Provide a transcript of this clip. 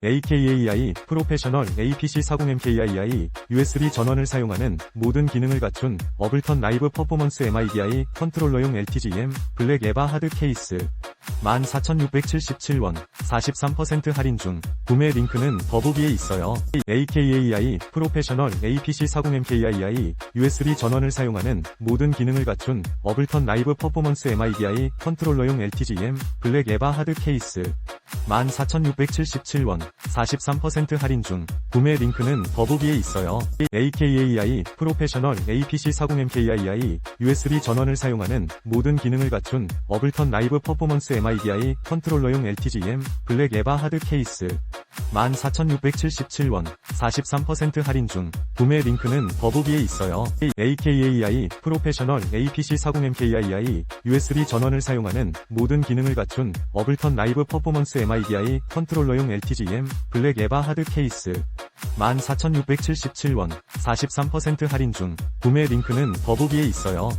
AKAI 프로페셔널 APC40MKII USB 전원을 사용하는 모든 기능을 갖춘 어블턴 라이브 퍼포먼스 MIDI 컨트롤러용 LTGM 블랙 에바 하드 케이스. 14,677원 43% 할인 중. 구매 링크는 더보기에 있어요. AKAI 프로페셔널 APC40MKII USB 전원을 사용하는 모든 기능을 갖춘 어블턴 라이브 퍼포먼스 MIDI 컨트롤러용 LTGM 블랙 에바 하드 케이스 14,677원 43% 할인 중 구매 링크는 더보기에 있어요. AKAI 프로페셔널 APC40MKII USB 전원을 사용하는 모든 기능을 갖춘 어블턴 라이브 퍼포먼스 MIDI 컨트롤러용 LTGM 블랙 에바 하드 케이스 14,677원 43% 할인 중 구매 링크는 더보기에 있어요. AKAI 프로페셔널 APC40MKII USB 전원을 사용하는 모든 기능을 갖춘 어블턴 라이브 퍼포먼스 MIDI 컨트롤러용 LTGM 블랙 에바 하드 케이스 14,677원 43% 할인 중 구매 링크는 더보기에 있어요.